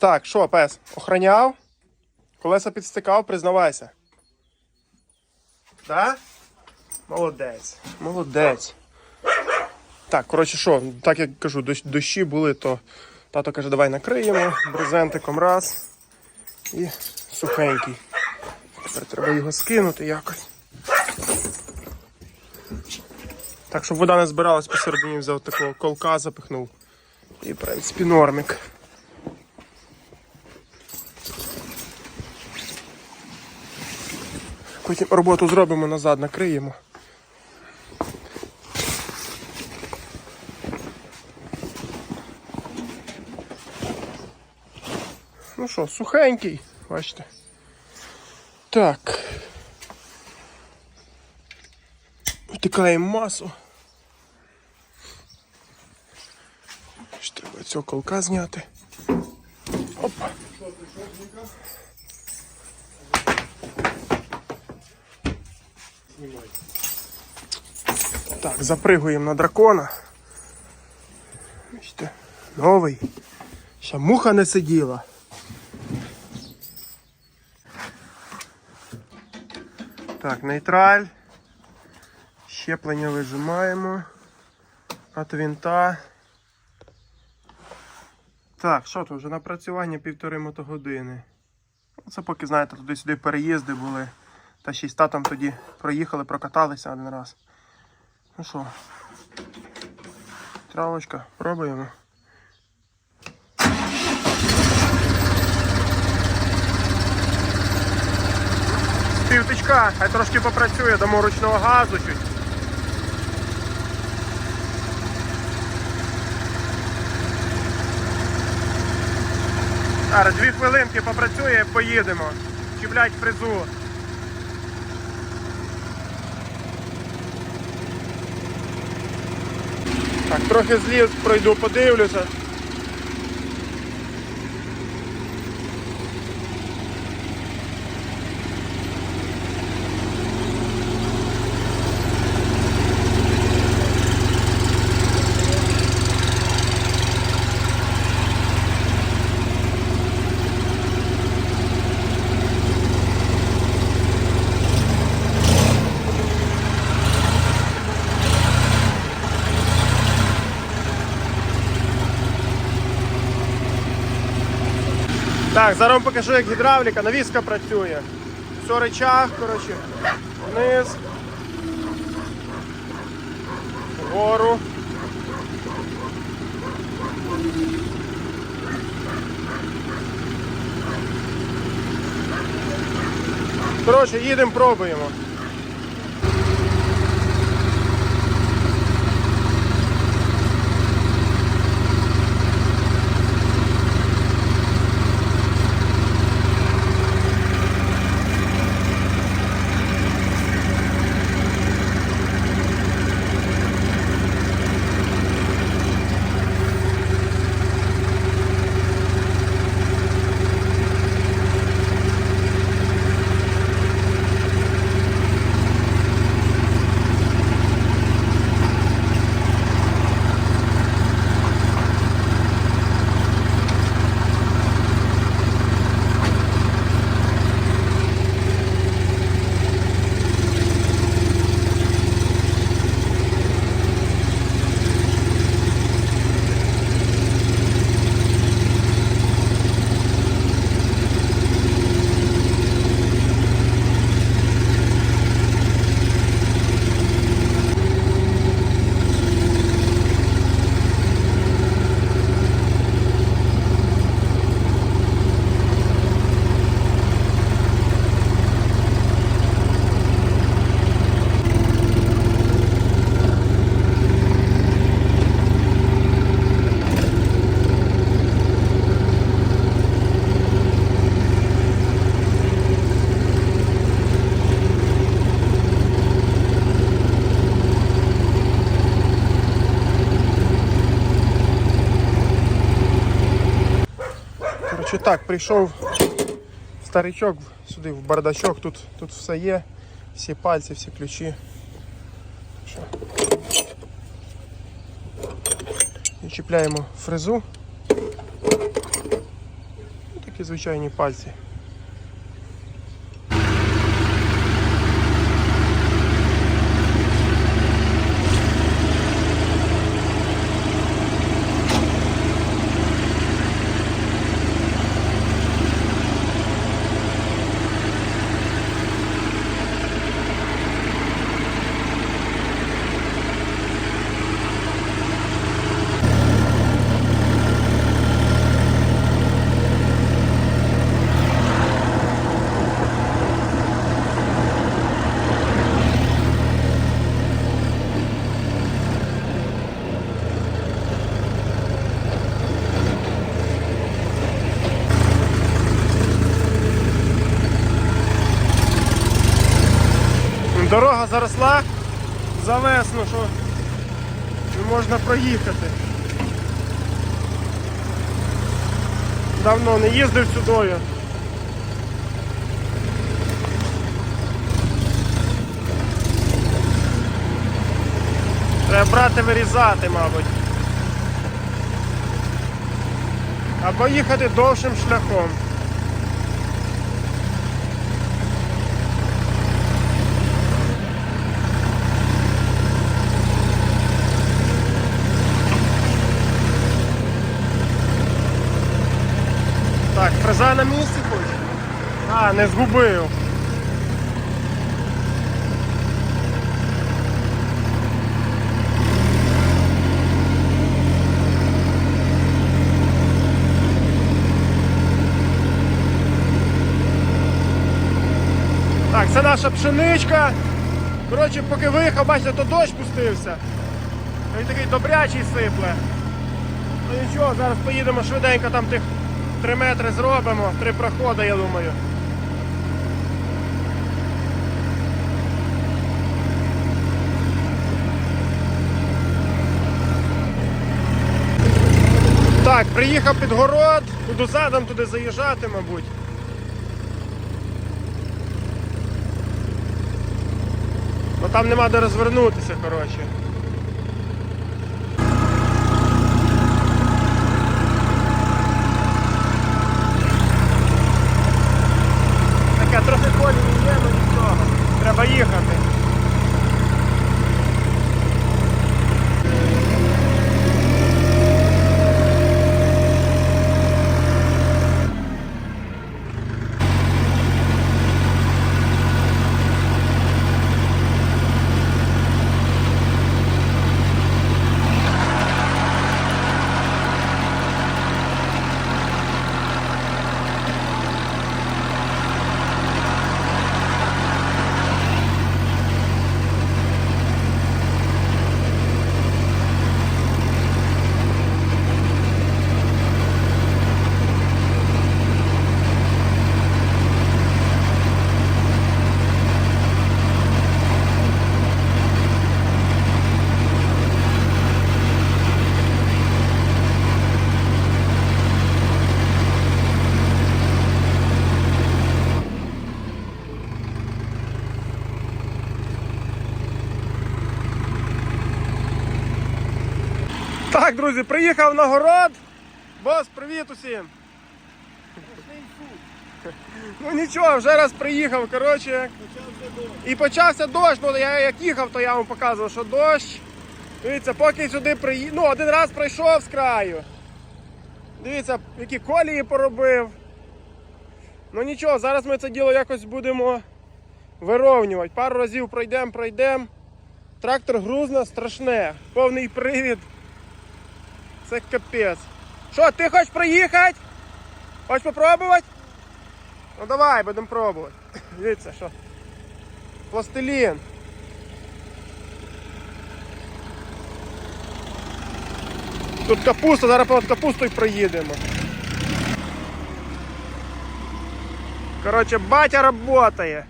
Так, що, пес, охраняв? Колеса підстикав, признавайся. Да? Молодець. Молодець. Так, коротше, що, так як кажу, дощі були, то тато каже, давай накриємо брезентиком раз. І сухенький. Тепер треба його скинути якось. Так, щоб вода не збиралась посередині, взяв такого колка, запихнув. І, в принципі, нормик. Потім роботу зробимо назад, накриємо. Ну що, сухенький, бачите. Так. Втикаємо масу. Ще треба цього колка зняти. Опа. Так, запригуємо на дракона. Бачите, новий. Ще муха не сиділа. Так, нейтраль. Щеплення вижимаємо. От винта. Так, що тут вже напрацювання півтори мотогодини. Ну, Це поки, знаєте, туди-сюди переїзди були. Та ще й тоді проїхали, прокаталися один раз. Ну що, травочка, пробуємо. Півтичка, хай трошки попрацює, дамо ручного газу чуть. Зараз дві хвилинки попрацює, поїдемо. Чіплять фрезу. Так, трохи зліз, пройду, подивлюся. Так, зараз вам покажу, як гідравліка, навіска працює. Все речах, коротше, вниз. Вгору. Коротше, їдемо, пробуємо. Коротше так, прийшов старичок сюди в бардачок, тут, тут все є, всі пальці, всі ключі. І чіпляємо фрезу. такі звичайні пальці. Заросла за весну, що не можна проїхати. Давно не їздив сюдою. Треба брати вирізати, мабуть. Або їхати довшим шляхом. Фреза на місці хоч? А, не згубив. Так, це наша пшеничка. Коротше, поки виїхав, бачите, то дощ пустився. Він такий добрячий сипле. Ну нічого, зараз поїдемо швиденько, там тих 3 метри зробимо, три проходи, я думаю. Так, приїхав під город, буду задом туди заїжджати, мабуть. Бо там нема де розвернутися, коротше. Таке не є, але нічого. Треба їхати. Так, друзі, приїхав на город. Бос, привіт усім. Ну нічого, вже раз приїхав, коротше. І почався дощ, ну я як їхав, то я вам показував, що дощ. Дивіться, поки сюди приїхав, ну один раз пройшов з краю. Дивіться, які колії поробив. Ну нічого, зараз ми це діло якось будемо вировнювати. Пару разів пройдемо, пройдемо. Трактор грузно страшне, повний привід. Це капець. Що, ти хочеш проїхати? Хочеш попробувати? Ну давай, будемо пробувати. Дивіться, що. Пластилін. Тут капуста, зараз понад капустою проїдемо. Коротше, батя работає.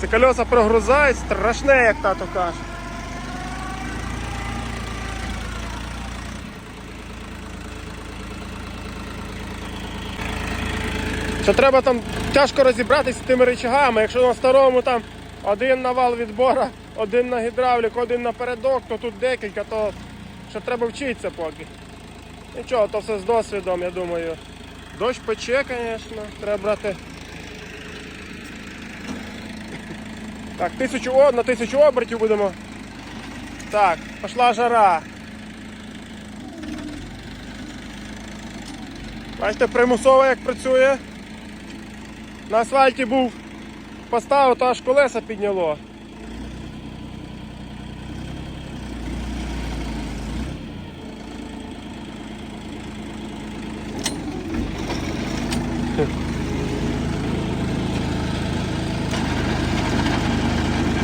Дивіться, колеса прогрузають, страшне, як тато каже. Що треба там тяжко розібратися з тими рычагами, якщо на старому там один навал відбора, один на гідравлік, один на передок, то тут декілька, то що треба вчитися поки. Нічого, то все з досвідом, я думаю. Дощ пече, звісно, треба брати. Так, тисячу о- на тисячу обертів будемо. Так, пішла жара. Бачите, примусово як працює. На асфальті був поставив, то аж колеса підняло.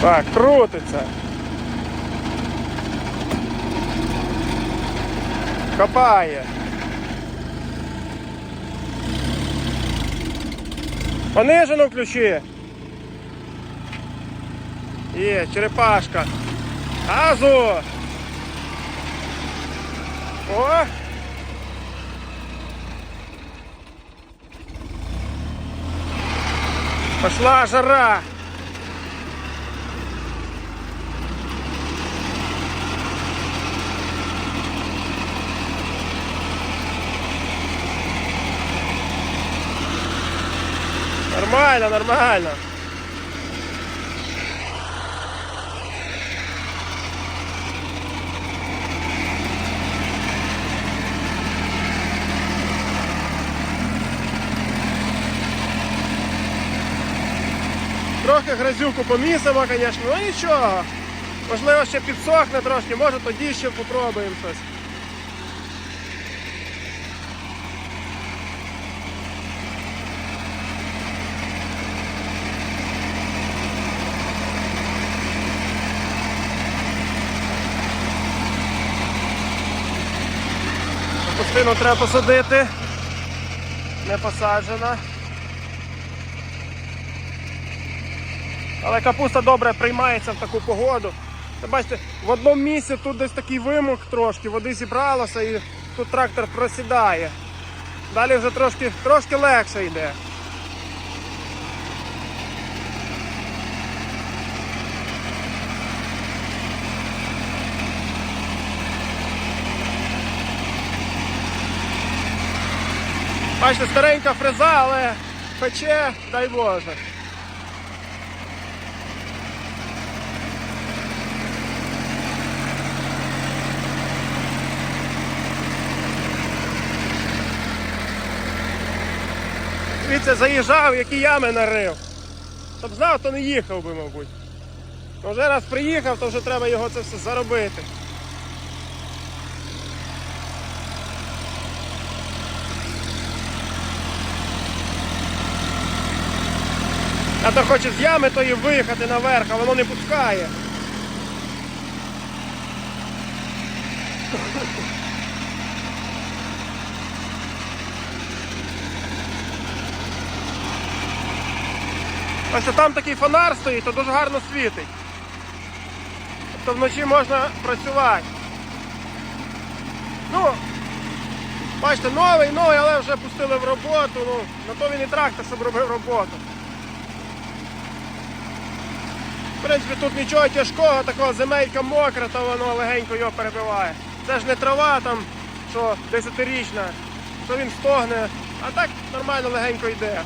Так, крутиться. Копає. Понижено включи. Є, черепашка. Газу! О! Пошла жара! Нормально, нормально. Трохи грязюку помісимо, звісно, ну нічого. Можливо, ще підсохне трошки, може тоді ще попробуємо щось. Капустину треба посадити. Не посаджена. Але капуста добре приймається в таку погоду. Та бачите, в одному місці тут десь такий вимок трошки, води зібралося і тут трактор просідає. Далі вже трошки, трошки легше йде. Бачите, старенька фреза, але пече, дай Боже. Дивіться, заїжджав, які ями нарив. Щоб знав, то не їхав би, мабуть. Вже раз приїхав, то вже треба його це все заробити. А то хоче з ями то і виїхати наверх, а воно не пускає. Ось там такий фонар стоїть, то дуже гарно світить. Тобто вночі можна працювати. Ну, бачите, новий, новий, але вже пустили в роботу. Ну, на то він і трактор, щоб робив роботу. В принципі, тут нічого тяжкого, такого земелька мокра, то воно легенько його перебиває. Це ж не трава там, що 10-річна, що він стогне, а так нормально легенько йде.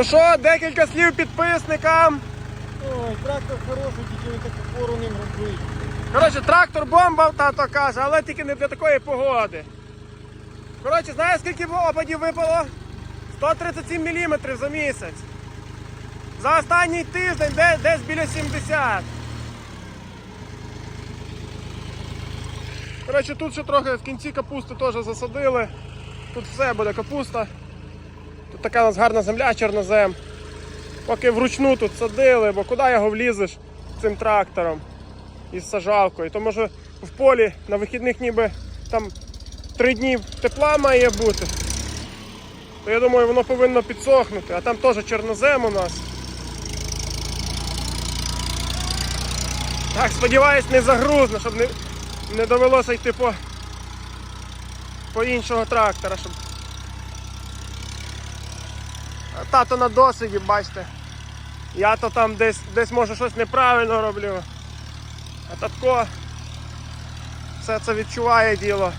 Ну що, декілька слів підписникам. Ой, трактор хороший, тільки він таку пору ним. Коротше, трактор бомба, тато каже, але тільки не для такої погоди. Коротше, знаєш, скільки опадів випало? 137 мм за місяць. За останній тиждень де- десь біля 70. Коротше, тут ще трохи в кінці капусти теж засадили. Тут все буде капуста. Така у нас гарна земля, чорнозем. Поки вручну тут садили, бо куди його влізеш цим трактором із сажалкою, то може в полі на вихідних ніби там три дні тепла має бути. То я думаю, воно повинно підсохнути, а там теж чорнозем у нас. Так, сподіваюсь, не загрузне, щоб не, не довелося йти по, по іншого трактора, щоб. Тато на досвіді, бачите. Я то там десь, десь може щось неправильно роблю. А татко все це відчуває діло.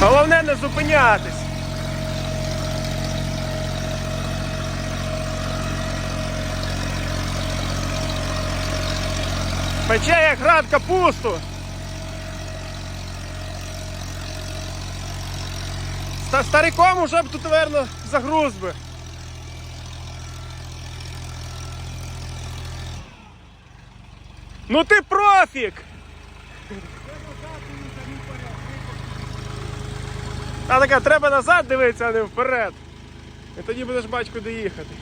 Головне не зупинятись. Пече як град капусту. Ста- Стариком уже б тут, верно, загруз би. Ну ти профік! А таке, треба назад дивитися, а не вперед. І тоді будеш бачити, куди їхати.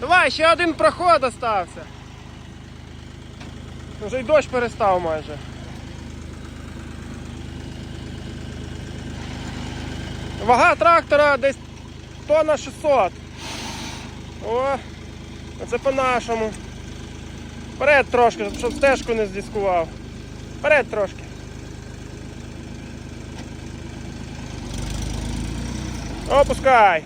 Давай, ще один проход остався. Вже й дощ перестав майже. Вага трактора десь тонна 600. О, це по-нашому. Вперед трошки, щоб стежку не здіскував. Вперед трошки. Опускай.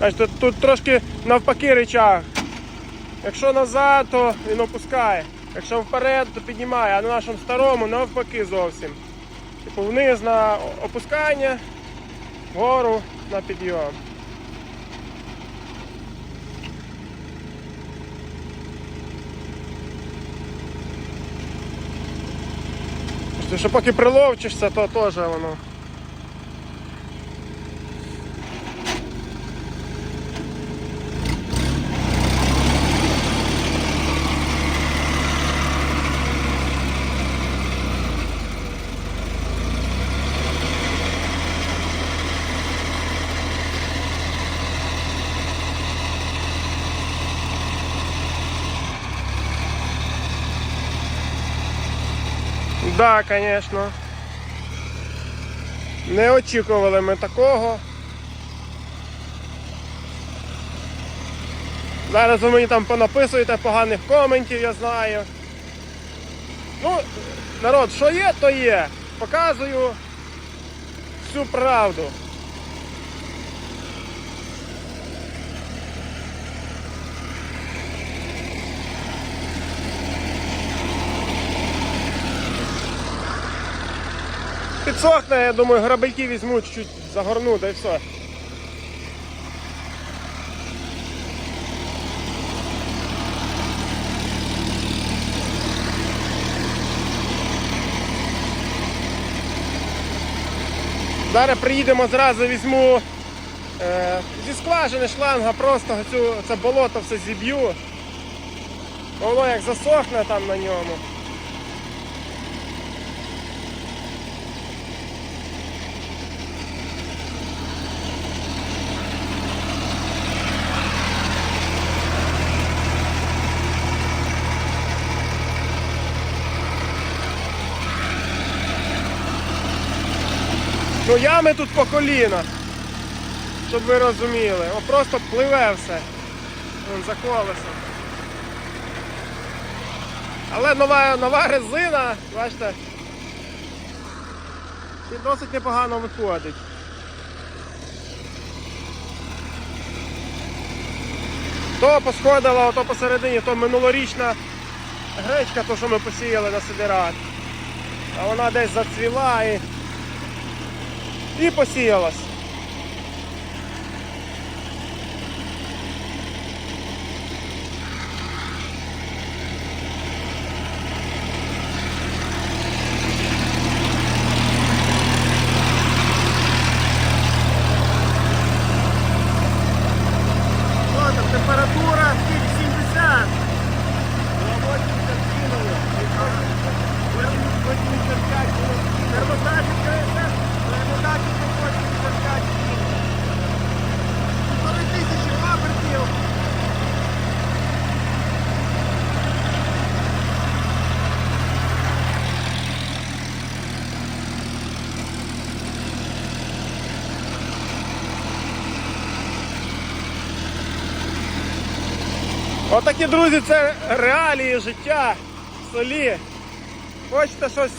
Бачите, тут, трошки навпаки речах. Якщо назад, то він опускає. Якщо вперед, то піднімає, а на нашому старому навпаки зовсім. Типу вниз на опускання, вгору на підйом. Що поки приловчишся, то теж воно. Да, звісно. Не очікували ми такого. Зараз ви мені там понаписуєте поганих коментів, я знаю. Ну, народ, що є, то є. Показую всю правду. Підсохне, я думаю, грабельки візьмуть, чуть загорну, да і все. Зараз приїдемо зразу візьму е, зі скважини шланга, просто цю, це болото все зіб'ю. Воно як засохне там на ньому. Ну ями тут по коліна. Щоб ви розуміли. О, просто пливе все. Вон за колесом. Але нова, нова резина, бачите, і досить непогано виходить. То посходила, то посередині, то минулорічна гречка, то що ми посіяли на сидират. А вона десь зацвіла і і посіялась. Що там, температура скільки? 70. Ну, 80 кинули. 85 було Отакі, друзі, це реалії життя в селі. Хочете щось,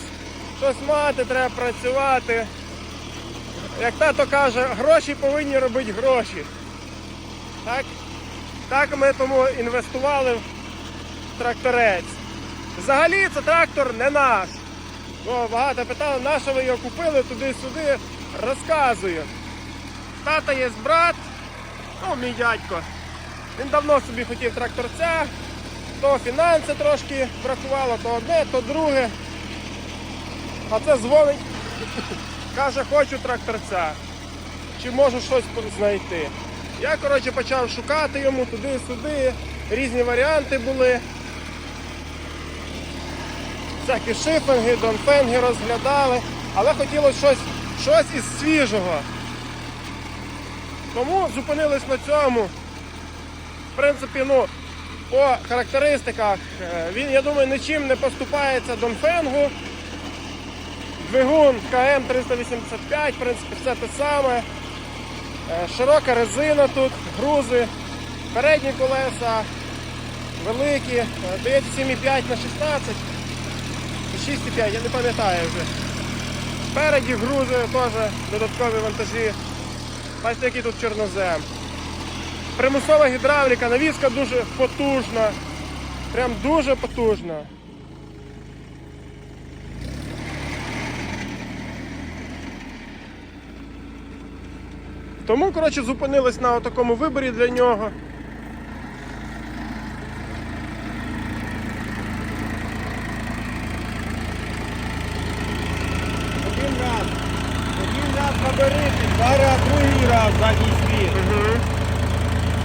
щось мати, треба працювати. Як тато каже, гроші повинні робити гроші. Так? Так ми тому інвестували в тракторець. Взагалі це трактор не наш. Бо багато питали, на що ви його купили туди-сюди. Розказую. Тата є брат, ну мій дядько. Він давно собі хотів тракторця, то фінанси трошки бракувало, то одне, то друге. А це дзвонить, каже, хочу тракторця. Чи можу щось знайти. Я, коротше, почав шукати йому туди-сюди, різні варіанти були. Всякі шифинги, донфенги розглядали, але хотілося щось, щось із свіжого. Тому зупинились на цьому. Принципі, ну, по характеристиках е, він, я думаю, нічим не поступається Донфенгу. Двигун КМ385, в принципі, все те саме. Е, Широка резина тут, грузи, передні колеса великі, Е, дається 7,5 на 16, 6,5, я не пам'ятаю вже. Спереді грузи теж додаткові вантажі. Бачите, який тут чорнозем. Примусова гідравліка, навіска дуже потужна. Прям дуже потужна. Тому, коротше, зупинились на такому виборі для нього. Один раз. Один раз поберити, зараз другий раз задній світ. Угу. Середній, так? Включив, все, сюди.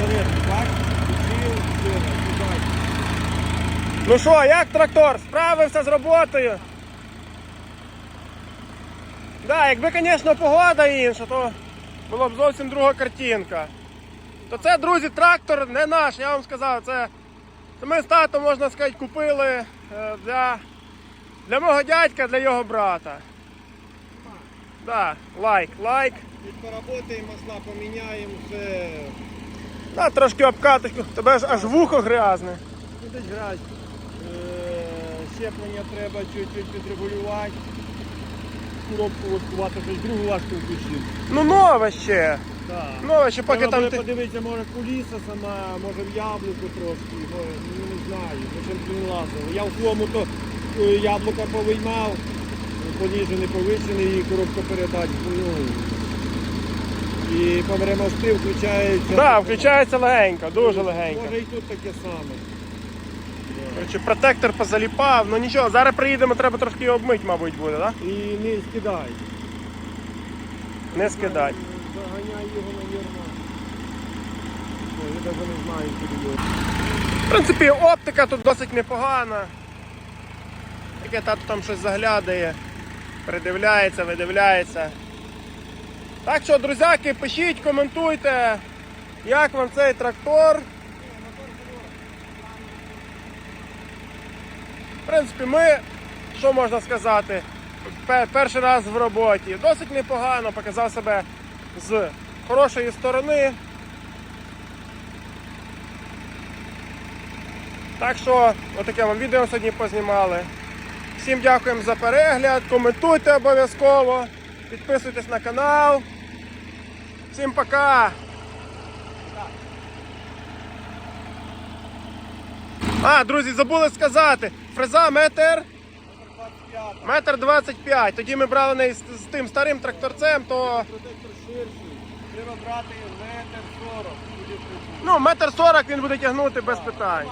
Ну що, як трактор? Справився з роботою? Да, якби, звісно, погода інша, то була б зовсім друга картинка. То це, друзі, трактор не наш, я вам сказав, це, це ми з татом, можна сказати, купили е, для, для мого дядька, для його брата. Да, лайк, лайк. Від поработаємо, масла поміняємо, все. Да, трошки обкаточку, тебе ж аж вухо грязне. Ну, десь грязь. Е, Щеплення треба чуть-чуть підрегулювати. Коробку воскувати, щось другу важку включив. Ну нове ще. Так. Нове ще поки Треба там буде ти. подивитися, може куліса сама, може в яблуку трошки, може, ну не знаю, ми ще не лазили. Я в тому то е, яблука повиймав, поніжений, повищений і коробка передач. Ну, і помремостив, включається. Да, включається легенько, дуже легенько. Може і тут таке саме. Короче, протектор позаліпав, ну нічого, зараз приїдемо, треба трошки його обмити, мабуть, буде, так? І не скидай. Не скидати. Заганяй його, мабуть. Я навіть не знаю, куди його. В принципі, оптика тут досить непогана. Таке тато там щось заглядає, придивляється, видивляється. Так що, друзяки, пишіть, коментуйте, як вам цей трактор. В принципі, ми, що можна сказати, перший раз в роботі. Досить непогано, показав себе з хорошої сторони. Так що, отаке вам відео сьогодні познімали. Всім дякуємо за перегляд, коментуйте обов'язково, підписуйтесь на канал. Всім пока! А, друзі, забули сказати, фреза метр, 25. метр 25. Тоді ми брали неї з, з тим старим тракторцем, то Протектор ширший. Треба брати метр 40. Ну, метр 40 він буде тягнути без питань.